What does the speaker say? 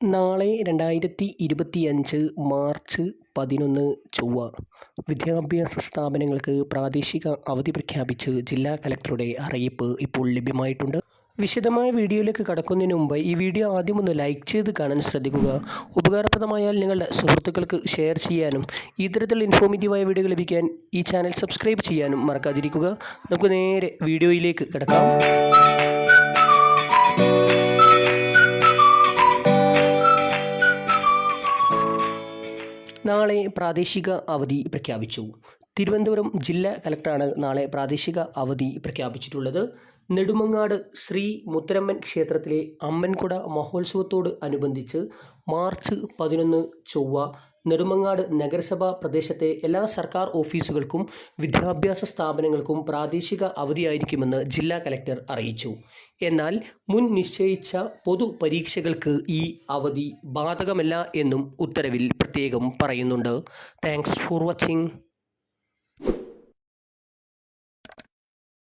നാളെ രണ്ടായിരത്തി ഇരുപത്തിയഞ്ച് മാർച്ച് പതിനൊന്ന് ചൊവ്വ വിദ്യാഭ്യാസ സ്ഥാപനങ്ങൾക്ക് പ്രാദേശിക അവധി പ്രഖ്യാപിച്ച് ജില്ലാ കലക്ടറുടെ അറിയിപ്പ് ഇപ്പോൾ ലഭ്യമായിട്ടുണ്ട്. വിശദമായ വീഡിയോയിലേക്ക് കടക്കുന്നതിന് മുമ്പ് ഈ വീഡിയോ ആദ്യം ഒന്ന് ലൈക്ക് ചെയ്ത് കാണാൻ ശ്രദ്ധിക്കുക. ഉപകാരപ്രദമായാൽ നിങ്ങളുടെ സുഹൃത്തുക്കൾക്ക് ഷെയർ ചെയ്യാനും ഇത്തരത്തിലുള്ള ഇൻഫോർമേറ്റീവായ വീഡിയോ ലഭിക്കാൻ ഈ ചാനൽ സബ്സ്ക്രൈബ് ചെയ്യാനും മറക്കാതിരിക്കുക. നമുക്ക് നേരെ വീഡിയോയിലേക്ക് കിടക്കാം. നാളെ പ്രാദേശിക അവധി പ്രഖ്യാപിച്ചു. തിരുവനന്തപുരം ജില്ലാ കലക്ടറാണ് നാളെ പ്രാദേശിക അവധി പ്രഖ്യാപിച്ചിട്ടുള്ളത്. നെടുമങ്ങാട് ശ്രീ മുത്തരമ്മൻ ക്ഷേത്രത്തിലെ അമ്മൻകുട മഹോത്സവത്തോട് അനുബന്ധിച്ച് മാർച്ച് പതിനൊന്ന് ചൊവ്വ നെടുമങ്ങാട് നഗരസഭാ പ്രദേശത്തെ എല്ലാ സർക്കാർ ഓഫീസുകൾക്കും വിദ്യാഭ്യാസ സ്ഥാപനങ്ങൾക്കും പ്രാദേശിക അവധിയായിരിക്കുമെന്ന് ജില്ലാ കലക്ടർ അറിയിച്ചു. എന്നാൽ മുൻ നിശ്ചയിച്ച പൊതു പരീക്ഷകൾക്ക് ഈ അവധി ബാധകമല്ല എന്നും ഉത്തരവിൽ പ്രത്യേകം പറയുന്നുണ്ട്. Thanks for watching.